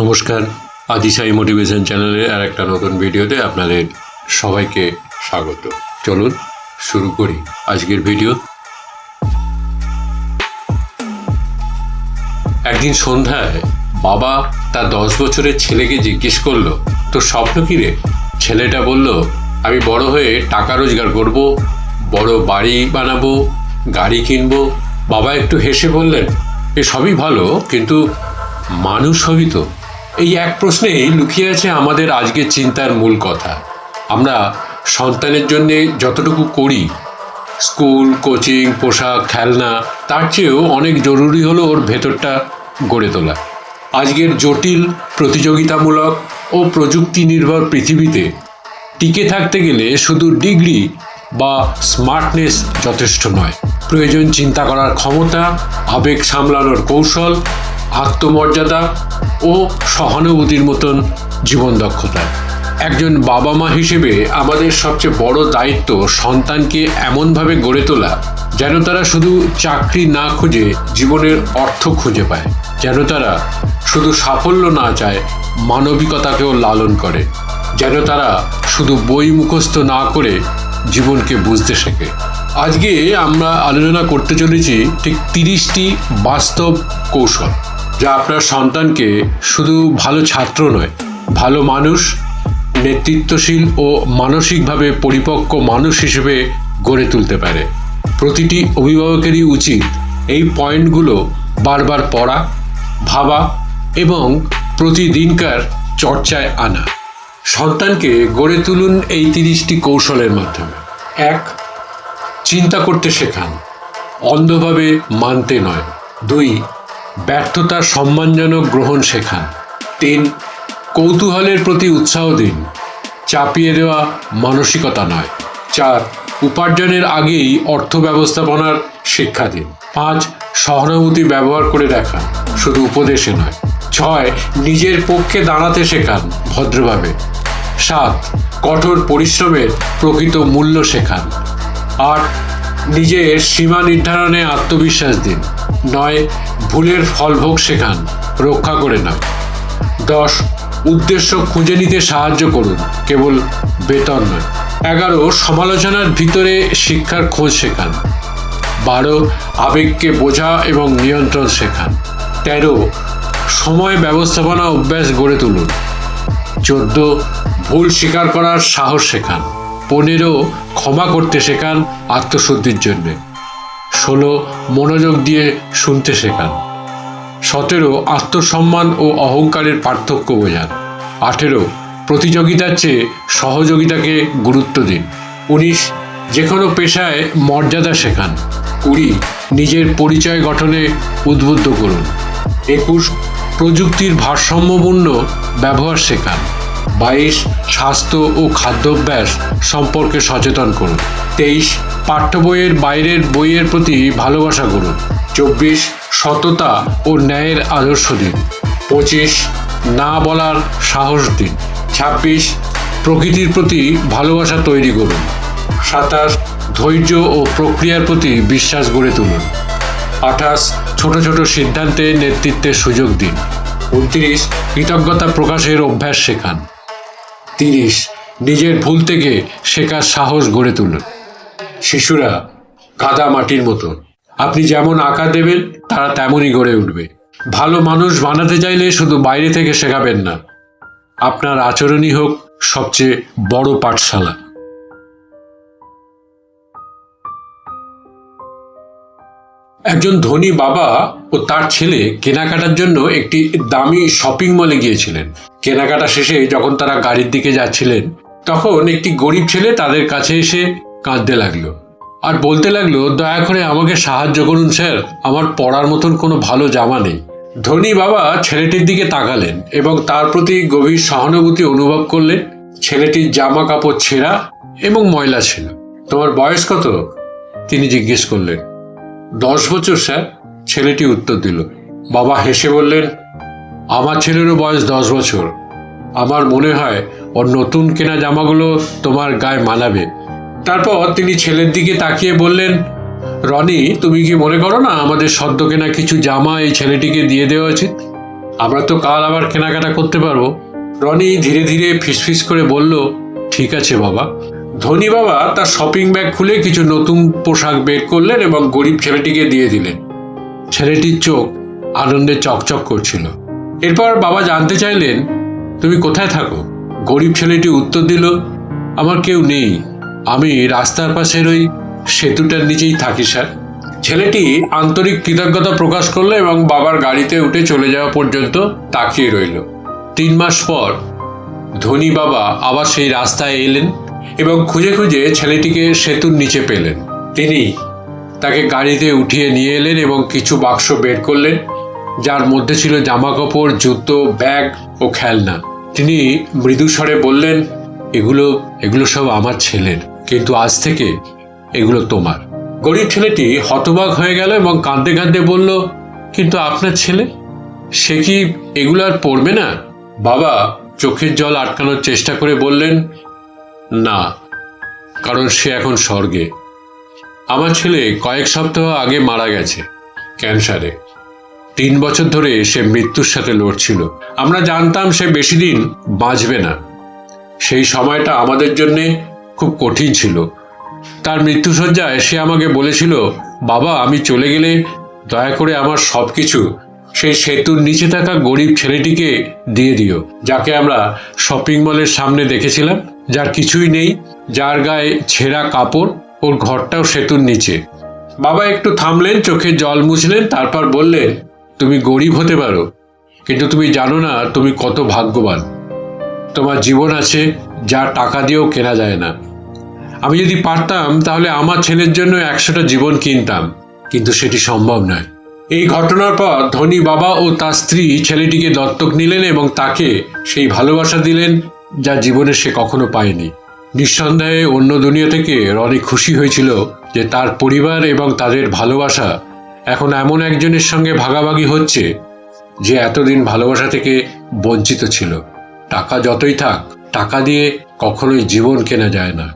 নমস্কার। আদিসাই মোটিভেশন চ্যানেলের আর একটা নতুন ভিডিওতে আপনাদের সবাইকে স্বাগত। চলুন শুরু করি আজকের ভিডিও। একদিন সন্ধ্যায় বাবা তার দশ বছরের ছেলেকে জিজ্ঞেস করল তো স্বপ্ন কী রে? ছেলেটা বলল, আমি বড় হয়ে টাকা রোজগার করব, বড় বাড়ি বানাবো, গাড়ি কিনবো। বাবা একটু হেসে বললেন, এ সবই ভালো, কিন্তু মানুষ হবি তো। এই এক প্রশ্নেই লুকিয়ে আছে আমাদের আজকের চিন্তার মূল কথা। আমরা সন্তানের জন্য যতটুকু করি, স্কুল, কোচিং, পোশাক, খেলনা, তার চেয়েও অনেক জরুরি হলো ওর ভেতরটা গড়ে তোলা। আজকের জটিল, প্রতিযোগিতামূলক ও প্রযুক্তি নির্ভর পৃথিবীতে টিকে থাকতে গেলে শুধু ডিগ্রি বা স্মার্টনেস যথেষ্ট নয়। প্রয়োজন চিন্তা করার ক্ষমতা, আবেগ সামলানোর কৌশল আত্মমর্যাদা ও সহানুভূতির মতন জীবন দক্ষতা। একজন বাবা মা হিসেবে আমাদের সবচেয়ে বড় দায়িত্ব সন্তানকে এমনভাবে গড়ে তোলা যেন তারা শুধু চাকরি না খুঁজে জীবনের অর্থ খুঁজে পায়, যেন তারা শুধু সাফল্য না চায়, মানবিকতাকেও লালন করে, যেন তারা শুধু বই মুখস্থ না করে জীবনকে বুঝতে শেখে। আজকে আমরা আলোচনা করতে চলেছি ঠিক তিরিশটি বাস্তব কৌশল। যা আপনার সন্তানকে শুধু ভালো ছাত্র নয়, ভালো মানুষ, নেতৃত্বশীল ও মানসিকভাবে পরিপক্ক মানুষ হিসেবে গড়ে তুলতে পারে। প্রতিটি অভিভাবকেরই উচিত এই পয়েন্টগুলো বারবার পড়া, ভাবা এবং প্রতিদিনকার চর্চায় আনা। সন্তানকে গড়ে তুলুন এই তিরিশটি কৌশলের মাধ্যমে। এক, চিন্তা করতে শেখান। অন্ধভাবে মানতে নয়। দুই ব্যর্থতার সম্মানজনক গ্রহণ শেখান। তিন, কৌতূহলের প্রতি উৎসাহ দিন। চাপিয়ে দেওয়া মানসিকতা নয়। চার, উপার্জনের আগেই অর্থ ব্যবস্থাপনার শিক্ষা দিন। পাঁচ, সহানুভূতি ব্যবহার করে দেখান। শুধু উপদেশে নয়। ছয়, নিজের পক্ষে দাঁড়াতে শেখান ভদ্রভাবে। সাত, কঠোর পরিশ্রমের প্রকৃত মূল্য শেখান। আট নিজের সীমা নির্ধারণে আত্মবিশ্বাস দিন। নয়, ভুলের ফলভোগ শেখান, রক্ষা করে নয় দশ, উদ্দেশ্য খুঁজে নিতে সাহায্য করুন, কেবল বেতন নয়। এগারো, সমালোচনার ভিতরে শিক্ষার খোঁজ শেখান। বারো, আবেগকে বোঝা এবং নিয়ন্ত্রণ শেখান। তেরো, সময় ব্যবস্থাপনা অভ্যাস গড়ে তুলুন। চোদ্দ, ভুল স্বীকার করার সাহস শেখান। পনেরো ক্ষমা করতে শেখান আত্মশুদ্ধির জন্যে। ষোলো মনোযোগ দিয়ে শুনতে শেখান। সতেরো আত্মসম্মান ও অহংকারের পার্থক্য বোঝান। আঠেরো প্রতিযোগিতার চেয়ে সহযোগিতাকে গুরুত্ব দিন। উনিশ যে কোনো পেশায় মর্যাদা শেখান। কুড়ি নিজের পরিচয় গঠনে উদ্বুদ্ধ করুন। একুশ প্রযুক্তির ভারসাম্যপূর্ণ ব্যবহার শেখান। বাইশ, স্বাস্থ্য ও খাদ্যাভ্যাস সম্পর্কে সচেতন করুন। তেইশ, পাঠ্য বইয়ের বাইরের বইয়ের প্রতি ভালোবাসা করুন চব্বিশ, সততা ও ন্যায়ের আদর্শ দিন। পঁচিশ, না বলার সাহস দিন। ছাব্বিশ, প্রকৃতির প্রতি ভালোবাসা তৈরি করুন। সাতাশ, ধৈর্য ও প্রক্রিয়ার প্রতি বিশ্বাস গড়ে তুলুন। আঠাশ, ছোট ছোট সিদ্ধান্তে নেতৃত্বের সুযোগ দিন। উনত্রিশ, কৃতজ্ঞতা প্রকাশের অভ্যাস শেখান। তিরিশ নিজের ভুল থেকে শেখার সাহস গড়ে তুলুন। শিশুরা কাদা মাটির মতো। আপনি যেমন আঁকা দেবেন, তারা তেমনই গড়ে উঠবে। ভালো মানুষ বানাতে চাইলে শুধু বাইরে থেকে শেখাবেন না। আপনার আচরণই হোক সবচেয়ে বড় পাঠশালা। একজন ধনী বাবা ও তার ছেলে কেনাকাটার জন্য একটি দামি শপিং মলে গিয়েছিলেন। কেনাকাটা শেষে যখন তারা গাড়ির দিকে যাচ্ছিলেন, তখন একটি গরিব ছেলে তাদের কাছে এসে কাঁদতে লাগল। আর বলতে লাগল, দয়া করে আমাকে সাহায্য করুন, স্যার। আমার পড়ার মতন কোনো ভালো জামা নেই। ধনী বাবা ছেলেটির দিকে তাকালেন এবং তার প্রতি গভীর সহানুভূতি অনুভব করলেন। ছেলেটির জামা কাপড় ছেঁড়া এবং ময়লা ছিল। তোমার বয়স কত? তিনি জিজ্ঞেস করলেন। দশ বছর স্যার, ছেলেটি উত্তর দিল। বাবা হেসে বললেন, আমার ছেলেরও বয়স দশ বছর। আমার মনে হয় ওর নতুন কেনা জামাগুলো তোমার গায়ে মানাবে। তারপর তিনি ছেলের দিকে তাকিয়ে বললেন, রনি, তুমি কি মনে করো না আমাদের সদ্য কেনা কিছু জামা এই ছেলেটিকে দিয়ে দেওয়া উচিত? আমরা তো কাল আবার কেনাকাটা করতে পারব। রনি ধীরে ধীরে ফিসফিস করে বলল, ঠিক আছে বাবা। ধনী বাবা তার শপিং ব্যাগ খুলে কিছু নতুন পোশাক বের করলেন এবং গরিব ছেলেটিকে দিয়ে দিলেন। ছেলেটির চোখ আনন্দে চকচক করছিল। এরপর বাবা জানতে চাইলেন, তুমি কোথায় থাকো? গরিব ছেলেটি উত্তর দিল, আমার কেউ নেই। আমি রাস্তার পাশের ওই সেতুটার নিচেই থাকি, স্যার। ছেলেটি আন্তরিক কৃতজ্ঞতা প্রকাশ করল এবং বাবার গাড়িতে উঠে চলে যাওয়া পর্যন্ত তাকিয়ে রইল। তিন মাস পর ধনী বাবা আবার সেই রাস্তায় এলেন। এবং খুঁজে খুঁজে ছেলেটিকে সেতুর নিচে পেলেন। তিনি তাকে গাড়িতে উঠিয়ে নিয়ে এলেন এবং কিছু বাক্স বের করলেন, যার মধ্যে ছিল জামা কাপড় জুতো, ব্যাগ ও খেলনা। তিনি মৃদু স্বরে বললেন, এগুলো এগুলো সব আমার ছেলের, কিন্তু আজ থেকে এগুলো তোমার। গরিব ছেলেটি হতবাক হয়ে গেল এবং কাঁদতে কাঁদতে বলল, কিন্তু আপনার ছেলে? সে কি এগুলো আর পড়বে না? বাবা চোখের জল আটকানোর চেষ্টা করে বললেন না, কারণ সে এখন স্বর্গে। আমার ছেলে কয়েক সপ্তাহ আগে মারা গেছে ক্যান্সারে। তিন বছর ধরে সে মৃত্যুর সাথে লড়ছিল। আমরা জানতাম সে বেশি দিন বাঁচবে না। সেই সময়টা আমাদের জন্যে খুব কঠিন ছিল। তার মৃত্যুসজ্জায় সে আমাকে বলেছিল, বাবা, আমি চলে গেলে দয়া করে আমার সব কিছু সেই সেতুর নিচে থাকা গরিব ছেলেটিকে দিয়ে দিও, যাকে আমরা শপিং মলের সামনে দেখেছিলাম। যার কিছুই নেই, যার গায়ে ছেঁড়া কাপড়, ওর ঘরটাও সেতুর নিচে। বাবা একটু থামলেন, চোখে জল মুছলেন, তারপর বললেন, তুমি গরিব হতে পারো, কিন্তু তুমি জানো না তুমি কত ভাগ্যবান। তোমার জীবন আছে, যা টাকা দিয়েও কেনা যায় না। আমি যদি পারতাম, তাহলে আমার ছেলের জন্য একশোটা জীবন কিনতাম, কিন্তু সেটি সম্ভব নয়। এই ঘটনার পর ধনী বাবা ও তার স্ত্রী ছেলেটিকে দত্তক নিলেন এবং তাকে সেই ভালোবাসা দিলেন যা জীবনে সে কখনো পায়নি। নিঃসন্দেহে অন্য দুনিয়া থেকে রনি খুশি হয়েছিল যে তার পরিবার এবং তাদের ভালোবাসা এখন এমন একজনের সঙ্গে ভাগাভাগি হচ্ছে যে এতদিন ভালোবাসা থেকে বঞ্চিত ছিল। টাকা যতই থাক, টাকা দিয়ে কখনোই জীবন কেনা যায় না।